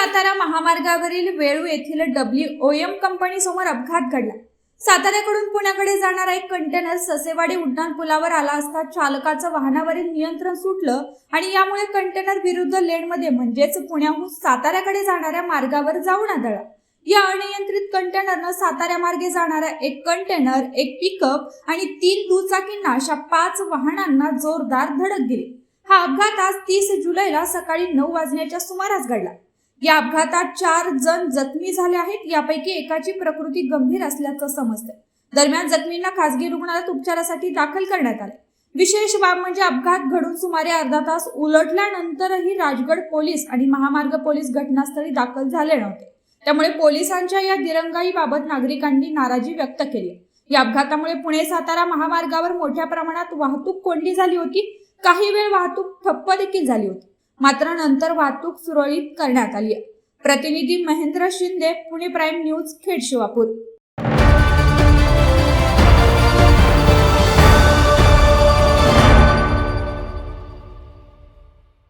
सातारा महामार्गावरील वेळू येथील W O M company समोर अपघात घडला. साताऱ्याकडून पुण्याकडे जाणारा एक कंटेनर ससेवाडी उड्डाण पुलावर आला असता चालकाचं वाहनावरील नियंत्रण सुटलं आणि यामुळे कंटेनर विरुद्ध लेनमध्ये म्हणजेच पुण्याहून साताऱ्याकडे जाणाऱ्या मार्गावर जाऊन आदळला. या अनियंत्रित कंटेनरनं साताऱ्या मार्गे जाणारा एक कंटेनर एक पिकअप आणि तीन दुचाकींना अशा पाच वाहनांना जोरदार धडक दिली. हा अपघात आज तीस जुलैला सकाळी नऊ वाजण्याच्या सुमारास घडला. या अपघातात चार जण जखमी झाले आहेत. यापैकी एकाची प्रकृती गंभीर असल्याचं समजतं दरम्यान जखमींना खासगी रुग्णालयात उपचारासाठी दाखल करण्यात आले विशेष बाब म्हणजे अपघात घडून सुमारे अर्धा तास उलटल्यानंतरही राजगड पोलीस आणि महामार्ग पोलीस घटनास्थळी दाखल झाले नव्हते. त्यामुळे पोलिसांच्या या दिरंगाईबाबत नागरिकांनी नाराजी व्यक्त केली या अपघातामुळे पुणे सातारा महामार्गावर मोठ्या प्रमाणात वाहतूक कोंडी झाली होती. काही वेळ वाहतूक ठप्प देखील झाली होती. मात्र नंतर वाहतूक सुरळीत करण्यात आली. आहे प्रतिनिधी महेंद्र शिंदे पुणे प्राईम न्यूज खेड शिवापूर